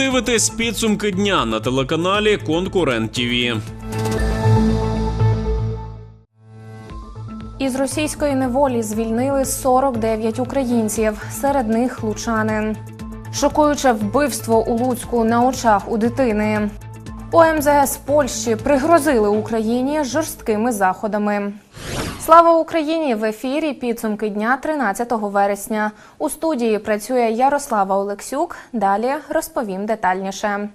дивитесь підсумки дня на телеканалі Конкурент ТІВІ. Із російської неволі звільнили 49 українців, серед них лучанин. Шокуюче вбивство у Луцьку на очах у дитини. У МЗС Польщі пригрозили Україні жорсткими заходами. Слава Україні! В ефірі підсумки дня 13 вересня. У студії працює Ярослава Олексюк. Далі розповім детальніше.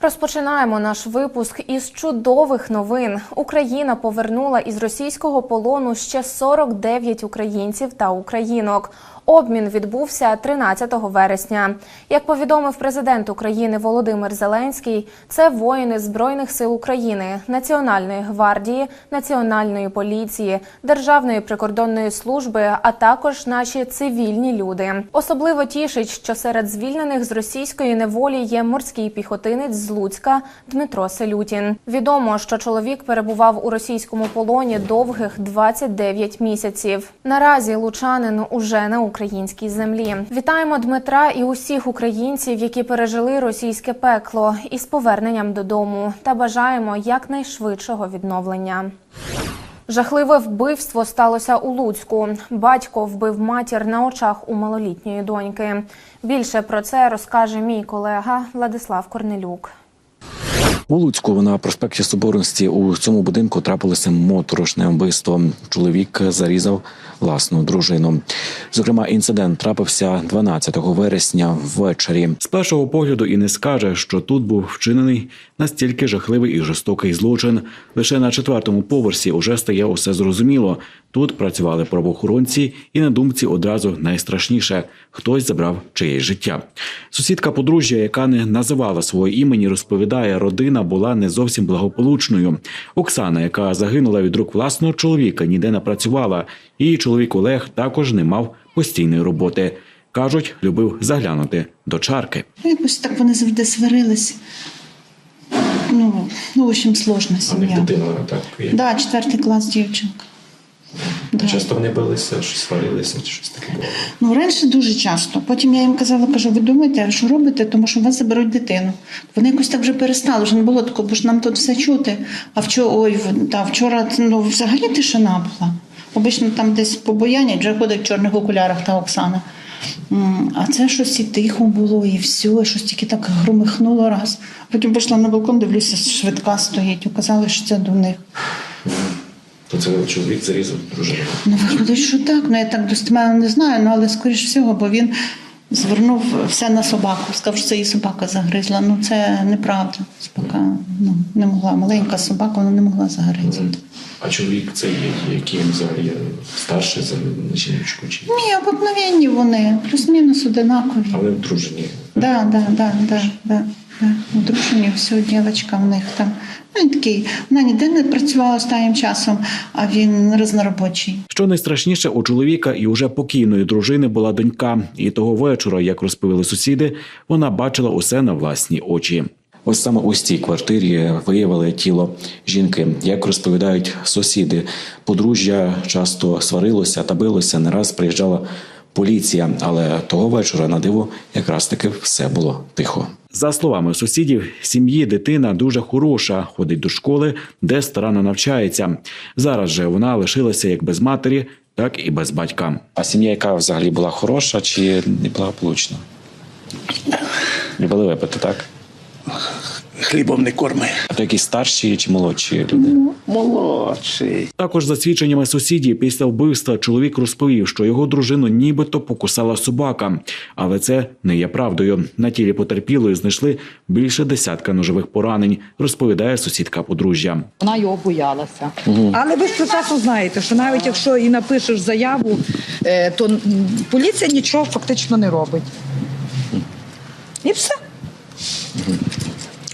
Розпочинаємо наш випуск із чудових новин. Україна повернула із російського полону ще 49 українців та українок. Обмін відбувся 13 вересня. Як повідомив президент України Володимир Зеленський, це воїни Збройних сил України, Національної гвардії, Національної поліції, Державної прикордонної служби, а також наші цивільні люди. Особливо тішить, що серед звільнених з російської неволі є морський піхотинець з Луцька Дмитро Селютін. Відомо, що чоловік перебував у російському полоні довгих 29 місяців. Наразі лучанин уже на українській землі. Вітаємо Дмитра і усіх українців, які пережили російське пекло, із поверненням додому та бажаємо якнайшвидшого відновлення. Жахливе вбивство сталося у Луцьку. Батько вбив матір на очах у малолітньої доньки. Більше про це розкаже мій колега Владислав Корнелюк. У Луцьку на проспекті Соборності у цьому будинку трапилося моторошне вбивство. Чоловік зарізав власну дружину. Зокрема, інцидент трапився 12 вересня ввечері. З першого погляду і не скаже, що тут був вчинений настільки жахливий і жорстокий злочин. Лише на четвертому поверсі уже стає усе зрозуміло. Тут працювали правоохоронці, і на думці одразу найстрашніше хтось забрав чиєсь життя. Сусідка подружжя, яка не називала свого імені, розповідає, родина була не зовсім благополучною. Оксана, яка загинула від рук власного чоловіка, ніде не працювала. Її чоловік Олег також не мав постійної роботи. кажуть, любив заглянути до чарки. Ну, якось так вони завжди сварились. Ну, ну в общем, сложна сім'я. дитина так. Да, четвертий клас дівчинка. Да. Часто вони билися, щось сварилися, чи щось таке було. Ну, раніше дуже часто. Потім я їм казала, кажу, ви думаєте, що робите, тому що у вас заберуть дитину. Вони якось так вже перестали, вже не було такого, бо ж нам тут все чути. А вчора, ой, та, вчора ну, взагалі тишина була. Обично там десь побоянять, вже ходить в чорних окулярах та Оксана. А це щось і тихо було, і все, і щось тільки так громихнуло раз. Потім пішла на балкон, дивлюся, швидка стоїть. Оказалось, що це до них. То це чоловік зарізав дружину. Ну, виходить, що так. Ну я так достеменно не знаю, ну але скоріш всього, бо він звернув все на собаку. Сказав, що це її собака загризла. Ну це неправда. Собака ну, не могла. Маленька собака, вона не могла загризти. А чоловік це є, який взагалі є старший за жіночку чи Ні, обикновенні вони, плюс-мінус одинакові. а вони одружені. Да, да, да, да, да. да. Одружені, все, дівчинка в них там. Ну, він такий, вона ніде не працювала останнім часом, а він різноробочий. Що найстрашніше у чоловіка і уже покійної дружини була донька, і того вечора, як розповіли сусіди, вона бачила усе на власні очі. Ось саме у цій квартирі виявили тіло жінки. Як розповідають сусіди, подружжя часто сварилося та билося. Не раз приїжджала поліція, але того вечора на диво якраз таки все було тихо. За словами сусідів, сім'ї дитина дуже хороша, ходить до школи, де старанно навчається. Зараз же вона лишилася як без матері, так і без батька. А сім'я, яка взагалі була хороша чи неблагополучна? Любили випити, так? Хлібом не корми. А то якісь старші чи молодші люди. Молодший. Також за свідченнями сусідів, після вбивства чоловік розповів, що його дружину нібито покусала собака, але це не є правдою. На тілі потерпілої знайшли більше десятка ножових поранень, розповідає сусідка подружжя. Вона його боялася. Але ви ж прекрасно знаєте, що навіть якщо і напишеш заяву, е, то поліція нічого фактично не робить. І все.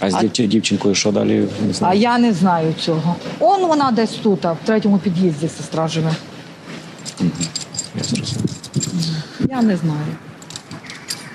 А з дів- дівчинкою що далі не А я не знаю цього. Он вона десь тут, а в третьому під'їзді сестра живе. Я зрозумів. Я не знаю.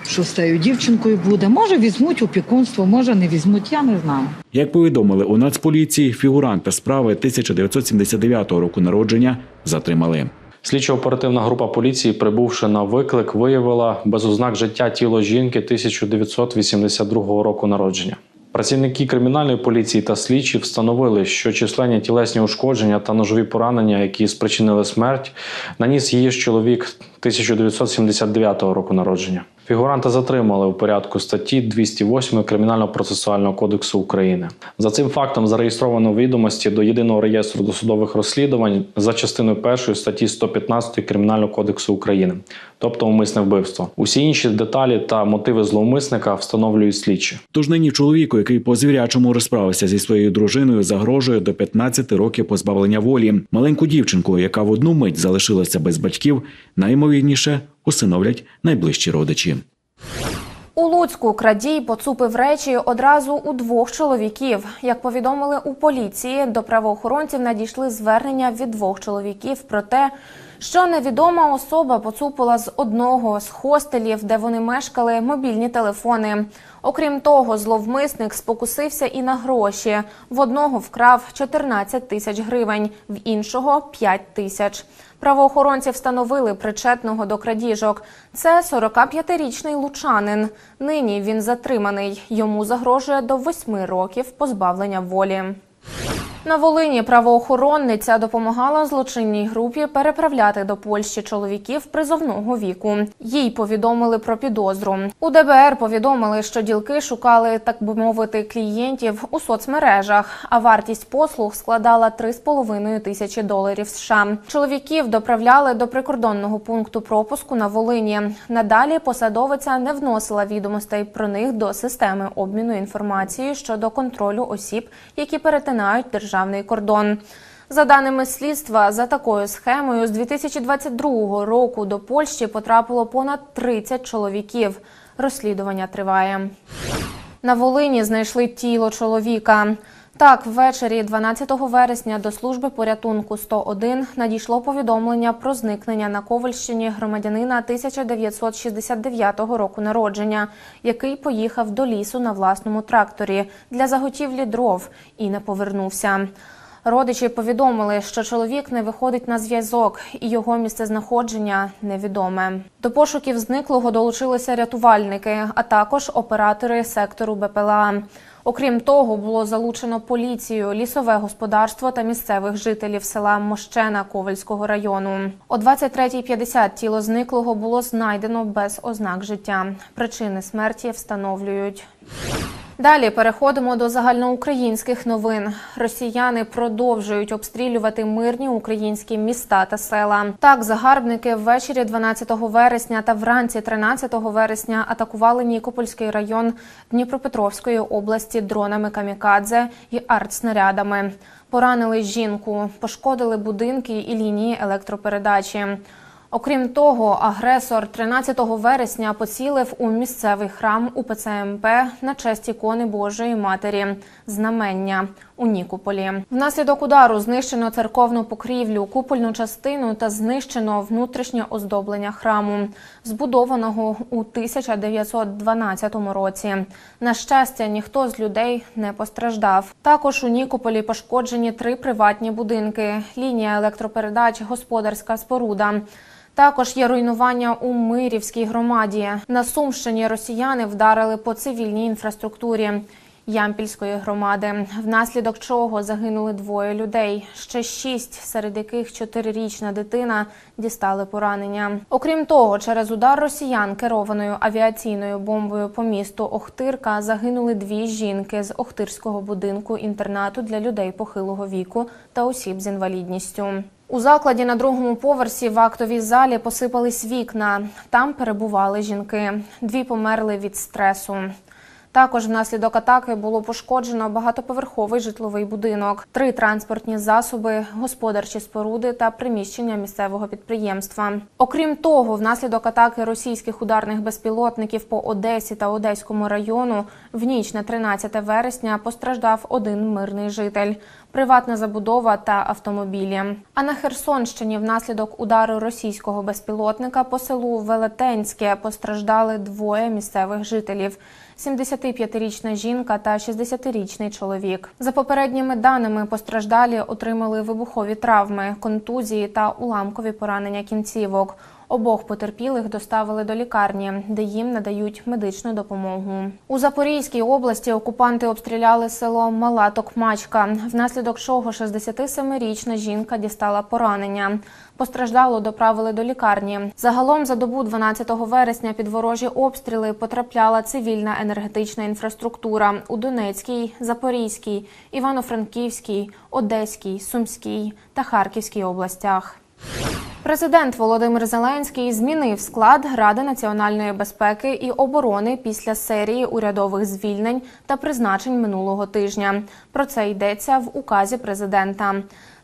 Що з тією дівчинкою буде? Може, візьмуть опікунство, може не візьмуть, я не знаю. Як повідомили у Нацполіції, фігуранта справи 1979 року народження затримали. Слідчо-оперативна група поліції, прибувши на виклик, виявила без ознак життя тіло жінки 1982 року народження. Працівники кримінальної поліції та слідчі встановили, що численні тілесні ушкодження та ножові поранення, які спричинили смерть, наніс її ж чоловік 1979 року народження. Фігуранта затримали у порядку статті 208 Кримінально-процесуального кодексу України. За цим фактом зареєстровано відомості до єдиного реєстру досудових розслідувань за частиною першої статті 115 Кримінального кодексу України, тобто умисне вбивство. Усі інші деталі та мотиви зловмисника встановлюють слідчі. Тож нині чоловіку, який по звірячому розправився зі своєю дружиною, загрожує до 15 років позбавлення волі. Маленьку дівчинку, яка в одну мить залишилася без батьків, найімовірніше усиновлять найближчі родичі. У Луцьку крадій поцупив речі одразу у двох чоловіків. Як повідомили у поліції, до правоохоронців надійшли звернення від двох чоловіків про те, що невідома особа поцупила з одного з хостелів, де вони мешкали, мобільні телефони. Окрім того, зловмисник спокусився і на гроші. В одного вкрав 14 тисяч гривень, в іншого 5 тисяч. Правоохоронці встановили причетного до крадіжок. Це 45-річний лучанин. Нині він затриманий. Йому загрожує до 8 років позбавлення волі. На Волині правоохоронниця допомагала злочинній групі переправляти до Польщі чоловіків призовного віку. Їй повідомили про підозру. У ДБР повідомили, що ділки шукали, так би мовити, клієнтів у соцмережах, а вартість послуг складала 3,5 тисячі доларів США. Чоловіків доправляли до прикордонного пункту пропуску на Волині. Надалі посадовиця не вносила відомостей про них до системи обміну інформацією щодо контролю осіб, які перетинають державний кордон. За даними слідства, за такою схемою з 2022 року до Польщі потрапило понад 30 чоловіків. Розслідування триває. На Волині знайшли тіло чоловіка. Так, ввечері 12 вересня до служби порятунку 101 надійшло повідомлення про зникнення на Ковальщині громадянина 1969 року народження, який поїхав до лісу на власному тракторі для заготівлі дров і не повернувся. Родичі повідомили, що чоловік не виходить на зв'язок, і його місцезнаходження невідоме. До пошуків зниклого долучилися рятувальники, а також оператори сектору БПЛА. Окрім того, було залучено поліцію, лісове господарство та місцевих жителів села Мощена Ковальського району. О 23.50 тіло зниклого було знайдено без ознак життя. Причини смерті встановлюють. Далі переходимо до загальноукраїнських новин. Росіяни продовжують обстрілювати мирні українські міста та села. Так, загарбники ввечері 12 вересня та вранці 13 вересня атакували Нікопольський район Дніпропетровської області дронами камікадзе і артснарядами. Поранили жінку, пошкодили будинки і лінії електропередачі. Окрім того, агресор 13 вересня поцілив у місцевий храм УПЦ МП на честь ікони Божої Матері знамення у Нікополі. Внаслідок удару знищено церковну покрівлю, купольну частину та знищено внутрішнє оздоблення храму, збудованого у 1912 році. На щастя, ніхто з людей не постраждав. Також у Нікополі пошкоджені три приватні будинки, лінія електропередач, господарська споруда. Також є руйнування у Мирівській громаді. На Сумщині росіяни вдарили по цивільній інфраструктурі Ямпільської громади, внаслідок чого загинули двоє людей. Ще шість, серед яких чотирирічна дитина дістали поранення. Окрім того, через удар росіян керованою авіаційною бомбою по місту Охтирка загинули дві жінки з Охтирського будинку інтернату для людей похилого віку та осіб з інвалідністю. У закладі на другому поверсі в актовій залі посипались вікна. Там перебували жінки. Дві померли від стресу. Також внаслідок атаки було пошкоджено багатоповерховий житловий будинок, три транспортні засоби, господарчі споруди та приміщення місцевого підприємства. Окрім того, внаслідок атаки російських ударних безпілотників по Одесі та Одеському району в ніч на 13 вересня постраждав один мирний житель. Приватна забудова та автомобілі. А на Херсонщині внаслідок удару російського безпілотника по селу Велетенське постраждали двоє місцевих жителів. 75-річна жінка та 60-річний чоловік. За попередніми даними, постраждалі отримали вибухові травми, контузії та уламкові поранення кінцівок. Обох потерпілих доставили до лікарні, де їм надають медичну допомогу. У Запорізькій області окупанти обстріляли село Мала Токмачка, внаслідок чого 67-річна жінка дістала поранення. Постраждало доправили до лікарні. Загалом за добу 12 вересня під ворожі обстріли потрапляла цивільна енергетична інфраструктура у Донецькій, Запорізькій, Івано-Франківській, Одеській, Сумській та Харківській областях. Президент Володимир Зеленський змінив склад Ради національної безпеки і оборони після серії урядових звільнень та призначень минулого тижня. Про це йдеться в указі президента.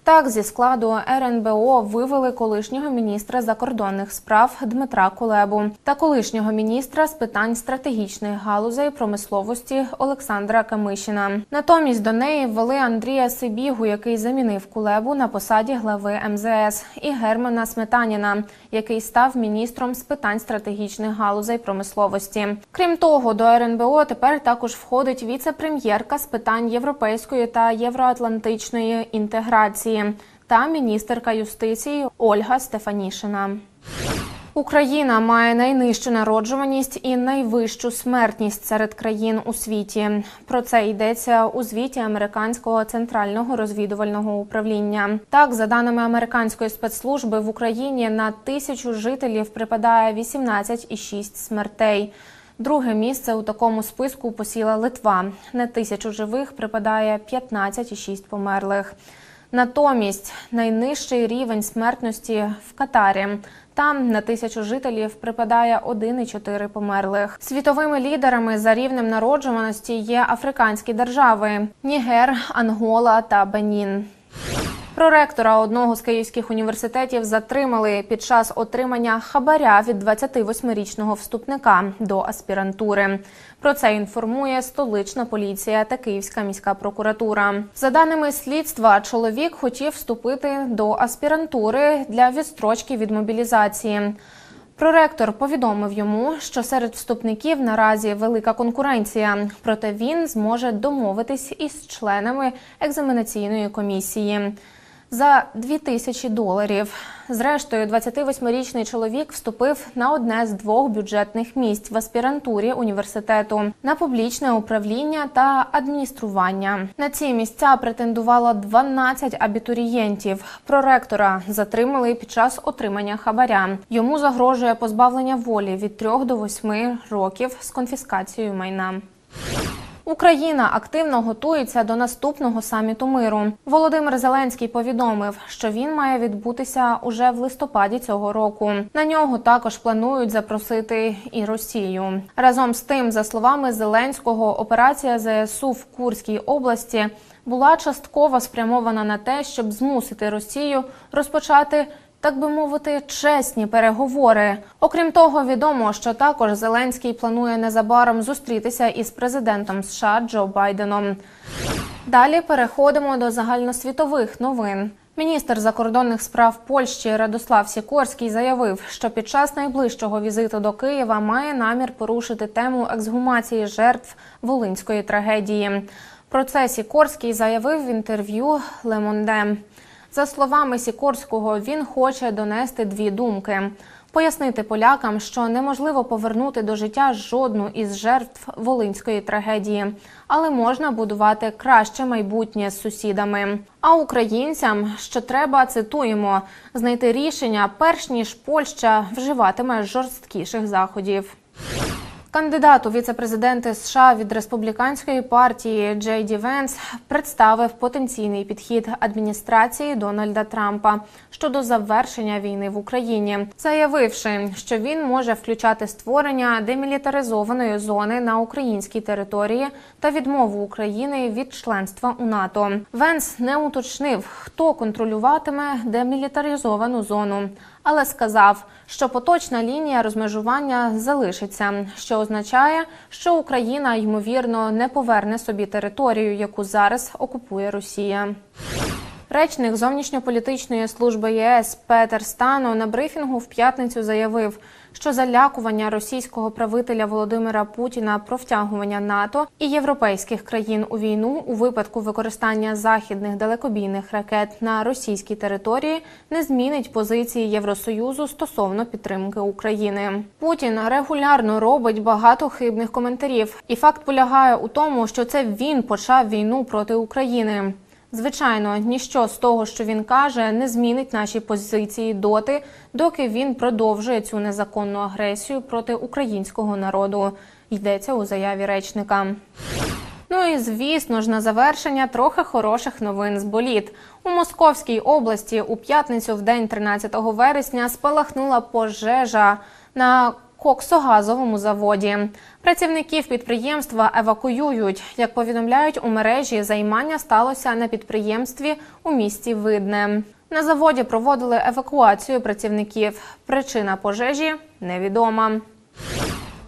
Так, зі складу РНБО вивели колишнього міністра закордонних справ Дмитра Кулебу та колишнього міністра з питань стратегічних галузей промисловості Олександра Камишина. Натомість до неї ввели Андрія Сибігу, який замінив Кулебу на посаді глави МЗС, і Германа Сметаніна, який став міністром з питань стратегічних галузей промисловості. Крім того, до РНБО тепер також входить віце-прем'єрка з питань європейської та євроатлантичної інтеграції та міністерка юстиції Ольга Стефанішина. Україна має найнижчу народжуваність і найвищу смертність серед країн у світі. Про це йдеться у звіті американського центрального розвідувального управління. Так, за даними американської спецслужби, в Україні на тисячу жителів припадає 18,6 смертей. Друге місце у такому списку посіла Литва. На тисячу живих припадає 15,6 померлих. Натомість найнижчий рівень смертності в Катарі. Там на тисячу жителів припадає 1,4 померлих. Світовими лідерами за рівнем народжуваності є африканські держави: Нігер, Ангола та Бенін. Проректора одного з київських університетів затримали під час отримання хабаря від 28-річного вступника до аспірантури. Про це інформує столична поліція та Київська міська прокуратура. За даними слідства, чоловік хотів вступити до аспірантури для відстрочки від мобілізації. Проректор повідомив йому, що серед вступників наразі велика конкуренція, проте він зможе домовитись із членами екзаменаційної комісії за 2 тисячі доларів. Зрештою, 28-річний чоловік вступив на одне з двох бюджетних місць в аспірантурі університету на публічне управління та адміністрування. На ці місця претендувало 12 абітурієнтів. Проректора затримали під час отримання хабаря. Йому загрожує позбавлення волі від 3 до 8 років з конфіскацією майна. Україна активно готується до наступного саміту миру. Володимир Зеленський повідомив, що він має відбутися уже в листопаді цього року. На нього також планують запросити і Росію. Разом з тим, за словами Зеленського, операція ЗСУ в Курській області була частково спрямована на те, щоб змусити Росію розпочати так би мовити, чесні переговори. Окрім того, відомо, що також Зеленський планує незабаром зустрітися із президентом США Джо Байденом. Далі переходимо до загальносвітових новин. Міністр закордонних справ Польщі Радослав Сікорський заявив, що під час найближчого візиту до Києва має намір порушити тему ексгумації жертв волинської трагедії. Про це Сікорський заявив в інтерв'ю Лемонде. За словами Сікорського, він хоче донести дві думки: пояснити полякам, що неможливо повернути до життя жодну із жертв волинської трагедії, але можна будувати краще майбутнє з сусідами. А українцям, що треба, цитуємо, знайти рішення, перш ніж Польща вживатиме жорсткіших заходів. Кандидат у віце-президенти США від республіканської партії Джей Ді Венс представив потенційний підхід адміністрації Дональда Трампа щодо завершення війни в Україні, заявивши, що він може включати створення демілітаризованої зони на українській території та відмову України від членства у НАТО. Венс не уточнив, хто контролюватиме демілітаризовану зону, але сказав, що поточна лінія розмежування залишиться. що означає, що Україна ймовірно не поверне собі територію, яку зараз окупує Росія. Речник зовнішньополітичної служби ЄС Петер Стано на брифінгу в п'ятницю заявив, що залякування російського правителя Володимира Путіна про втягування НАТО і європейських країн у війну у випадку використання західних далекобійних ракет на російській території не змінить позиції Євросоюзу стосовно підтримки України. Путін регулярно робить багато хибних коментарів, і факт полягає у тому, що це він почав війну проти України. Звичайно, ніщо з того, що він каже, не змінить наші позиції доти, доки він продовжує цю незаконну агресію проти українського народу. Йдеться у заяві речника. Ну і звісно ж, на завершення трохи хороших новин з боліт. У Московській області у п'ятницю, в день 13 вересня, спалахнула пожежа на коксогазовому заводі. Працівників підприємства евакуюють. Як повідомляють у мережі, займання сталося на підприємстві у місті Видне. На заводі проводили евакуацію працівників. Причина пожежі невідома.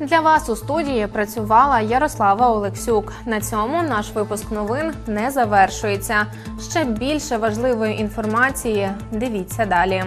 Для вас у студії працювала Ярослава Олексюк. На цьому наш випуск новин не завершується. Ще більше важливої інформації. Дивіться далі.